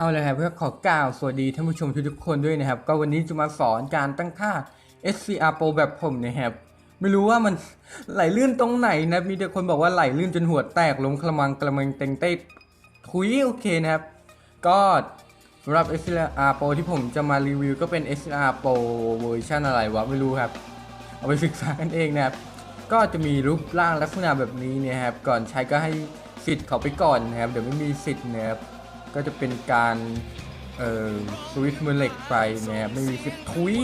เอาเลยครับเพื่อขอกล่าวสวัสดีท่านผู้ชมทุกๆคนด้วยนะครับ ก็วันนี้จะมาสอนการตั้งค่า SCR Pro แบบผมนะครับไม่รู้ว่ามันไหลลื่นตรงไหนนะมีแต่คนบอกว่าไหลลื่นจนหัวแตกล้มกระมังกระมังเต็งเต้ทุยโอเคนะครับ ก็สำหรับ SCR Pro ที่ผมจะมารีวิวก็เป็น SCR Pro เวอร์ชันอะไรวะไม่รู้ครับ เอาไปศึกษากันเองนะครับ ก็จะมีรูปร่างลักษณะแบบนี้นะครับ ก่อนใช้ก็ให้สิทธิ์เขาไปก่อนนะครับ เดี๋ยวไม่มีสิทธิ์นะครับ ก็จะเป็นการเอ่อสวิตช์มือเหล็กไปนะครับไม่มีสิทธิ์ทุย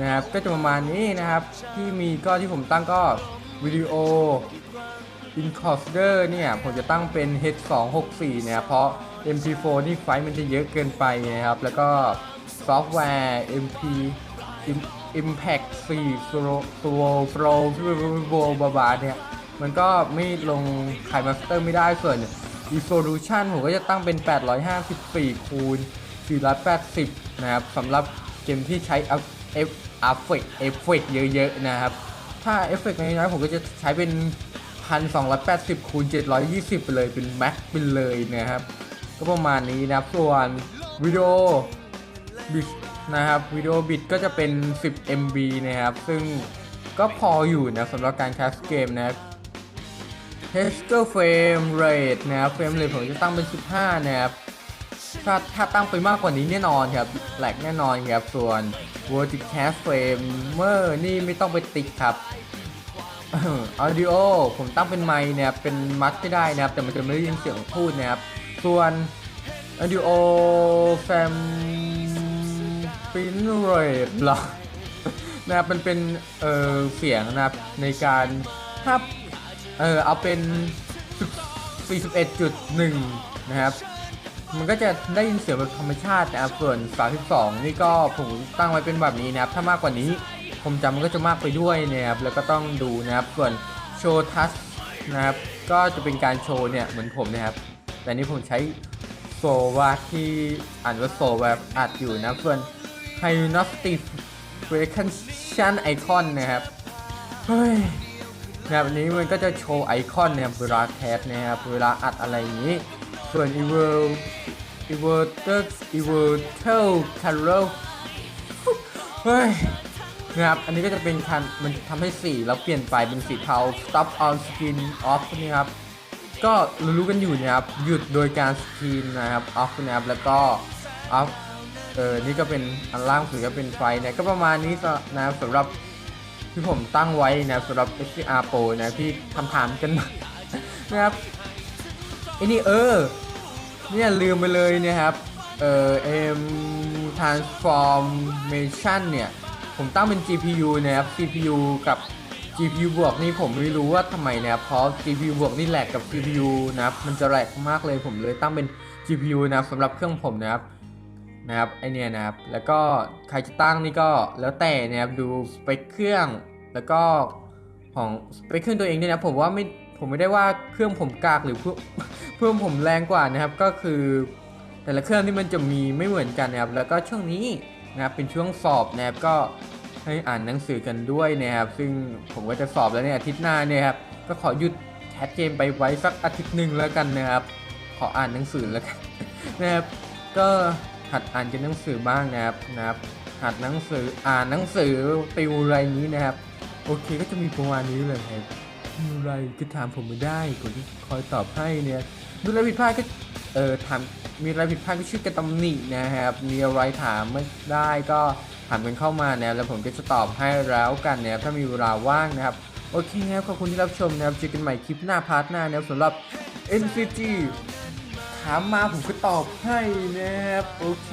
นะครับก็จะประมาณนี้นะครับ ที่มีก็ที่ผมตั้งก็วิดีโอ i n c o r d e r เนี่ยผมจะตั้งเป็น H264 นะครับเพราะ MP4 นี่ไฟล์มันจะเยอะเกินไปนะครับ แล้วก็ซอฟต์แวร์ MP Impact 4 Slow Slow Flow Flow บาบาเนี่ย มันก็ไม่ลงขมาสเตอร์ไม่ได้ส่วน resolution ผมก็จะตั้งเป็น 854 คูณ 480 นะครับสำหรับเกมที่ใช้เอฟเอฟเฟกเอฟเฟกเยอะๆนะครับ ถ้าเอฟเฟกต์น้อยๆผมก็จะใช้เป็น 1280 คูณ 720 ไปเลยเป็นแม็กไปเลยนะครับ ก็ประมาณนี้นะครับ ส่วนวิดีโอบิตนะครับวิดีโอบิตก็จะเป็น 10 MB นะครับ ซึ่งก็พออยู่นะสำหรับการแคสเกมนะครับ h e s k e r Frame Rate นะครับ Frame Rate ผมจะตั้งเป็น 15 นะครับ ถ้าถ้าตั้งไปมากกว่านี้แน่นอนครับแหลกแน่นอนครับ ส่วน Vertical Frame เมื่อนี่ไม่ต้องไปติ๊กครับ Audio ผมตั้งเป็นไมค์เนี่ยเป็นมัดไม่ได้นะครับ แต่มันจะไม่ได้ยินเสียงพูดนะครับ ส่วน Audio Fam Pin Rate หรอนะครับมันเป็นเออเสียงนะครับในการถ้า เออเอาเป็น 41.1 นะครับ มันก็จะได้ยินเสียงแบบธรรมชาตินะครับส่วน 32 นี่ก็ผมตั้งไว้เป็นแบบนี้นะครับ ถ้ามากกว่านี้ผมจำมันก็จะมากไปด้วยนะครับ แล้วก็ต้องดูนะครับ ส่วนโชว์ทัชนะครับ ก็จะเป็นการโชว์เนี่ยเหมือนผมนะครับ แต่นี่ผมใช้โซวาที่อ่านว่าโซแบบอัดอยู่นะครับส่วน h y n o s t i c Frequency Icon นะครับ เฮ้ย นะครับอันนี้มันก็จะโชว์ไอคอนนะครับเวลาแคสนะครับเวลาอัดอะไรอย่างนี้ ส่วน e v e r e v e r t e r e v e r t e r color เฮ้ยนะครับอันนี้ก็จะเป็นคันมันทำให้สีแล้วเปลี่ยนไปเป็นสีเทา stop on screen off นี่ครับก็รู้ๆกันอยู่นะครับหยุดโดยการสกรีนนะครับ off นะครับแล้วก็ off เออนี่ก็เป็นอันล่างสุดก็เป็นไฟเนี่ยก็ประมาณนี้นะครับสำหรับ ที่ผมตั้งไว้นะสำหรับ SCR Pro นะที่ทำถามกันนะครับไอ้นี่เออเนี่ยลืมไปเลยนะครับเอ่อ M transformation เนี่ย ผมตั้งเป็น GPU นะครับ CPU กับ GPU บวกนี่ผมไม่รู้ว่าทำไมนะครับเพราะ GPU บวกนี่แหลกกับ CPU นะครับมันจะแหลกมากเลยผมเลยตั้งเป็น GPU นะครับสำหรับเครื่องผมนะครับ นะครับไอเนี่ยนะครับแล้วก็ใครจะตั้งนี่ก็แล้วแต่นะครับดูสเปคเครื่องแล้วก็ของสเปคเครื่องตัวเองด้วยนะผมว่าไม่ผมไม่ได้ว่าเครื่องผมกากหรือเครื่อเครื่อผมแรงกว่านะครับก็คือ แต่ละเครื่องที่มันจะมีไม่เหมือนกันนะครับแล้วก็ช่วงนี้นะครับเป็นช่วงสอบนะครับก็ให้อ่านหนังสือกันด้วยนะครับ ซึ่งผมก็จะสอบแล้วเนี่ยอาทิตย์หน้าเนี่ยครับก็ขอหยุดแคสเกมไปไว้สักอาทิตย์หนึ่งแล้วกันนะครับ ขออ่านหนังสือแล้วกันนะครับก็ หัดอ่านกันหนังสือบ้างนะครับนะครับ หัดหนังสืออ่านหนังสือติวอะไรนี้นะครับ โอเคก็จะมีประมาณนี้เลยครับมีอะไรก็ถามผมมาได้ผมจะคอยตอบให้เนี่ยดูอะไรผิดพลาดก็เออถามมีอะไรผิดพลาดก็ช่วยกันตำหนินะครับ มีอะไรถามไม่ได้ก็ถามกันเข้ามานะแล้วผมก็จะตอบให้แล้วกันนะครับถ้ามีเวลาว่างนะครับ โอเคครับขอบคุณที่รับชมนะครับเจอกันใหม่คลิปหน้าพาร์ทหน้านะครับสำหรับ NCG ถามมาผมก็ตอบให้นะครับ โอเค